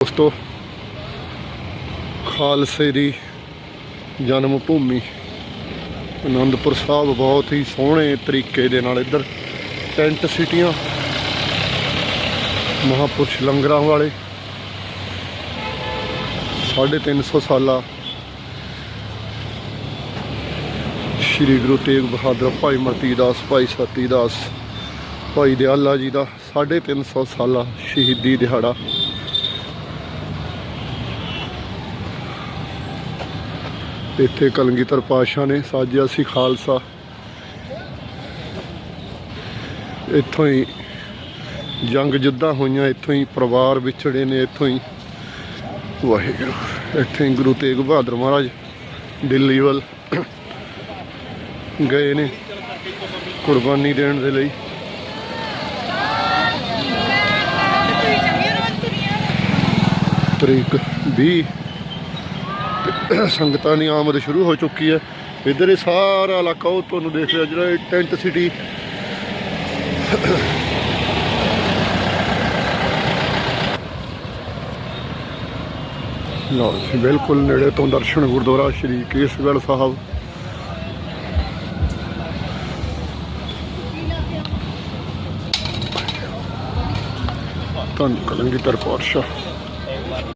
ਦੋਸਤੋ, ਖਾਲਸੇ ਦੀ ਜਨਮ ਭੂਮੀ। ਅਨੰਦਪੁਰ ਸਾਹਿਬ ਬਹੁਤ ਹੀ ਸੋਹਣੇ ਤਰੀਕੇ ਦੇ ਨਾਲ ਇੱਧਰ ਟੈਂਟ ਸਿਟੀਆਂ, ਮਹਾਪੁਰਸ਼ ਲੰਗਰਾਂ ਵਾਲੇ 350 ਸਾਲਾ। ਸ਼੍ਰੀ ਗੁਰੂ ਤੇਗ ਬਹਾਦਰ ਭਾਈ ਮਤੀ ਦਾਸ, ਭਾਈ ਸਤੀ ਦਾਸ, ਭਾਈ ਦਿਆਲਾ ਜੀ ਦਾ 350 ਸਾਲਾ ਸ਼ਹੀਦੀ ਦਿਹਾੜਾ। ਇੱਥੇ ਕਲਗੀਧਰ ਪਾਤਸ਼ਾਹ ਨੇ ਸਾਜਿਆ ਸੀ ਖਾਲਸਾ। ਇੱਥੋਂ ਹੀ ਜੰਗ ਜਿੱਦਾਂ ਹੋਈਆਂ, ਇੱਥੋਂ ਹੀ ਪਰਿਵਾਰ ਵਿਛੜੇ ਨੇ, ਇੱਥੋਂ ਹੀ ਵਾਹਿਗੁਰੂ। ਇੱਥੇ ਹੀ ਗੁਰੂ ਤੇਗ ਬਹਾਦਰ ਮਹਾਰਾਜ ਦਿੱਲੀ ਵੱਲ ਗਏ ਨੇ ਕੁਰਬਾਨੀ ਦੇਣ ਦੇ ਲਈ। ਤਰੀਕ 20 ਸੰਗਤਾਂ ਦੀ ਆਮਦ ਸ਼ੁਰੂ ਹੋ ਚੁੱਕੀ ਹੈ। ਇੱਧਰ ਇਹ ਸਾਰਾ ਇਲਾਕਾ ਉਹ ਤੁਹਾਨੂੰ ਦੇਖ ਰਿਹਾ, ਜਿਹੜਾ ਇਹ ਟੈਂਟ ਸਿਟੀ ਲਓ ਜੀ, ਬਿਲਕੁਲ ਨੇੜੇ ਤੋਂ ਦਰਸ਼ਨ ਗੁਰਦੁਆਰਾ ਸ਼੍ਰੀ ਕੇਸਗੜ੍ਹ ਸਾਹਿਬ। ਧੰਨ ਕਲੰਗੀਧਰ ਪਾਤਸ਼ਾਹ।